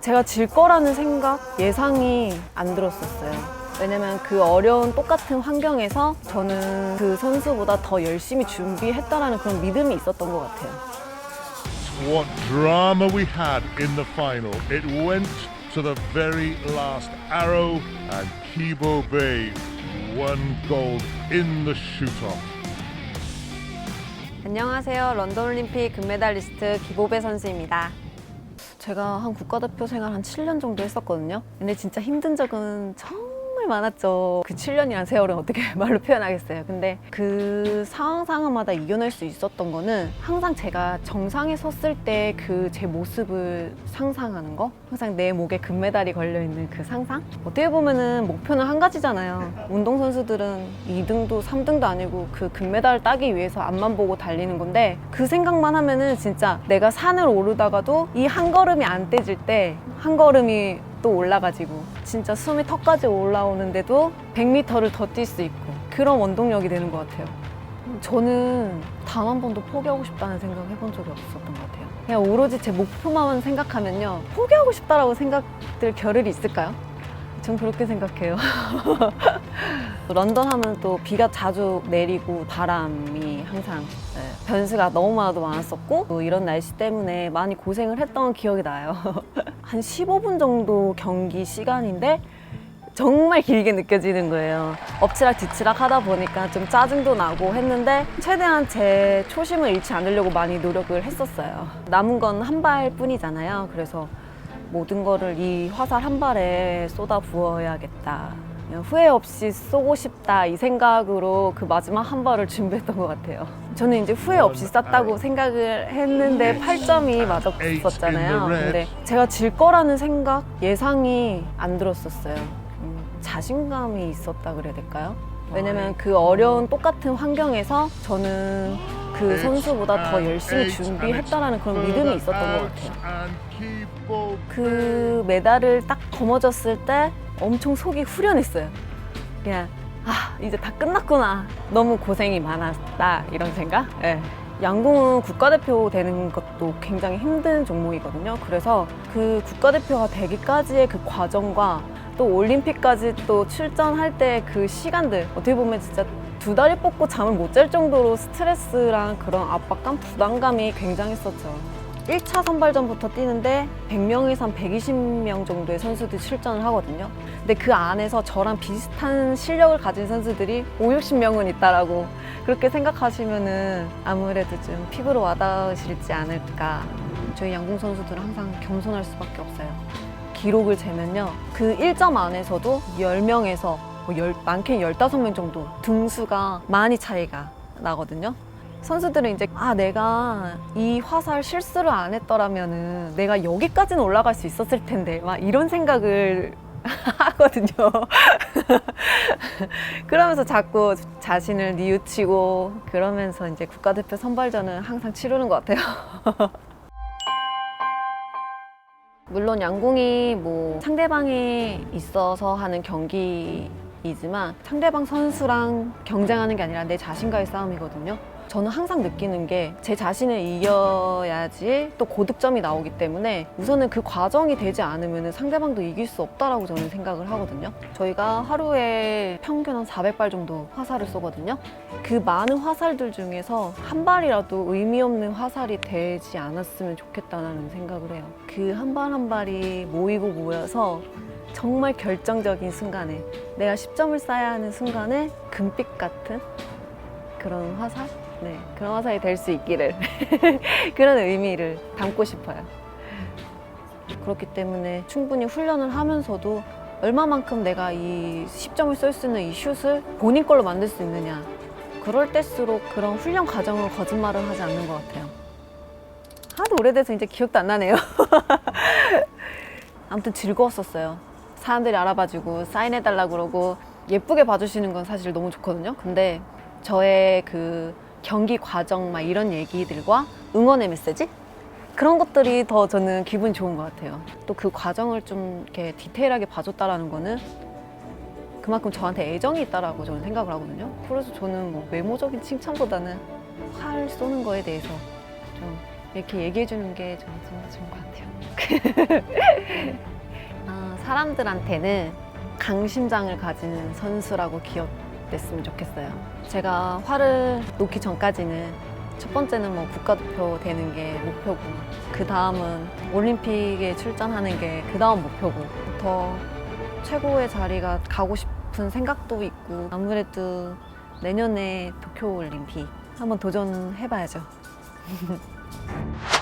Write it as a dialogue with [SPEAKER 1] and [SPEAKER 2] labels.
[SPEAKER 1] 제가 질 거라는 생각, 예상이 안 들었었어요. 왜냐면 그 어려운 똑같은 환경에서 저는 그 선수보다 더 열심히 준비했다라는 그런 믿음이 있었던 것 같아요.
[SPEAKER 2] What drama we had in the final. It went to the very last arrow, and Kibo Bay won gold in the shoot-off.
[SPEAKER 1] 안녕하세요. 런던 올림픽 금메달리스트 기보배 선수입니다. 제가 한 국가대표 생활 한 7년 정도 했었거든요. 근데 진짜 힘든 적은 정말 많았죠. 그 7년이란 세월은 어떻게 말로 표현하겠어요. 근데 그 상황 상황마다 이겨낼 수 있었던 거는 항상 제가 정상에 섰을 때 그 제 모습을 상상하는 거? 항상 내 목에 금메달이 걸려있는 그 상상? 어떻게 보면은 목표는 한 가지잖아요. 운동선수들은 2등도 3등도 아니고 그 금메달을 따기 위해서 앞만 보고 달리는 건데 그 생각만 하면은 진짜 내가 산을 오르다가도 이 한 걸음이 안 떼질 때 한 걸음이 또 올라가지고 진짜 숨이 턱까지 올라오는데도 100m를 더 뛸 수 있고 그런 원동력이 되는 것 같아요. 저는 단 한 번도 포기하고 싶다는 생각 해본 적이 없었던 것 같아요. 그냥 오로지 제 목표만 생각하면요. 포기하고 싶다라고 생각들 겨를이 있을까요? 전 그렇게 생각해요. 런던 하면 또 비가 자주 내리고 바람이 항상 네, 변수가 너무나도 많았었고 또 이런 날씨 때문에 많이 고생을 했던 기억이 나요. 한 15분 정도 경기 시간인데 정말 길게 느껴지는 거예요. 엎치락 뒤치락 하다 보니까 좀 짜증도 나고 했는데 최대한 제 초심을 잃지 않으려고 많이 노력을 했었어요. 남은 건 한 발뿐이잖아요. 그래서 모든 거를 이 화살 한 발에 쏟아 부어야겠다. 후회 없이 쏘고 싶다 이 생각으로 그 마지막 한 발을 준비했던 것 같아요. 저는 이제 후회 없이 쐈다고 생각을 했는데 8점이 맞았었잖아요. 근데 제가 질 거라는 생각, 예상이 안 들었었어요. 음, 자신감이 있었다 그래야 될까요? 왜냐면 그 어려운 똑같은 환경에서 저는 그 선수보다 더 열심히 준비했다라는 그런 믿음이 있었던 것 같아요. 그 메달을 딱 거머졌을 때 엄청 속이 후련했어요. 그냥 아 이제 다 끝났구나. 너무 고생이 많았다 이런 생각. 예. 양궁은 국가대표 되는 것도 굉장히 힘든 종목이거든요. 그래서 그 국가대표가 되기까지의 그 과정과 또 올림픽까지 또 출전할 때 그 시간들 어떻게 보면 진짜 두 다리 뻗고 잠을 못 잘 정도로 스트레스랑 그런 압박감, 부담감이 굉장했었죠. 1차 선발전부터 뛰는데 100명에서 한 120명 정도의 선수들이 출전을 하거든요. 근데 그 안에서 저랑 비슷한 실력을 가진 선수들이 5, 60명은 있다라고 그렇게 생각하시면은 아무래도 좀 피부로 와닿으실지 않을까. 저희 양궁 선수들은 항상 겸손할 수밖에 없어요. 기록을 재면요. 그 1점 안에서도 10명에서 뭐 열- 많게는 15명 정도 등수가 많이 차이가 나거든요. 선수들은 이제 아 내가 이 화살 실수를 안 했더라면은 내가 여기까지는 올라갈 수 있었을 텐데 막 이런 생각을 하거든요. 그러면서 자꾸 자신을 뉘우치고 그러면서 이제 국가대표 선발전은 항상 치르는 것 같아요. 물론 양궁이 뭐 상대방이 있어서 하는 경기이지만 상대방 선수랑 경쟁하는 게 아니라 내 자신과의 싸움이거든요. 저는 항상 느끼는 게 제 자신을 이겨야지 또 고득점이 나오기 때문에 우선은 그 과정이 되지 않으면 상대방도 이길 수 없다라고 저는 생각을 하거든요. 저희가 하루에 평균 한 400발 정도 화살을 쏘거든요. 그 많은 화살들 중에서 한 발이라도 의미 없는 화살이 되지 않았으면 좋겠다는 생각을 해요. 그 한 발한 발이 모이고 모여서 정말 결정적인 순간에 내가 10점을 쌓아야 하는 순간에 금빛 같은 그런 화살? 네, 그런 화살이 될 수 있기를 그런 의미를 담고 싶어요. 그렇기 때문에 충분히 훈련을 하면서도 얼마만큼 내가 이 10점을 쏠 수 있는 이 슛을 본인 걸로 만들 수 있느냐. 그럴 때일수록 그런 훈련 과정을 거짓말을 하지 않는 것 같아요. 하도 오래돼서 이제 기억도 안 나네요. 아무튼 즐거웠었어요. 사람들이 알아봐주고 사인해달라고 그러고 예쁘게 봐주시는 건 사실 너무 좋거든요. 근데 저의 그 경기 과정 막 이런 얘기들과 응원의 메시지? 그런 것들이 더 저는 기분 좋은 것 같아요. 또 그 과정을 좀 이렇게 디테일하게 봐줬다라는 거는 그만큼 저한테 애정이 있다라고 저는 생각을 하거든요. 그래서 저는 뭐 외모적인 칭찬보다는 활 쏘는 거에 대해서 좀 이렇게 얘기해 주는 게 저는 진짜 좋은 것 같아요. 아, 사람들한테는 강심장을 가지는 선수라고 기억 됐으면 좋겠어요. 제가 활을 놓기 전까지는 첫 번째는 뭐 국가대표 되는 게 목표고 그 다음은 올림픽에 출전하는 게 그 다음 목표고 더 최고의 자리가 가고 싶은 생각도 있고 아무래도 내년에 도쿄 올림픽 한번 도전해봐야죠.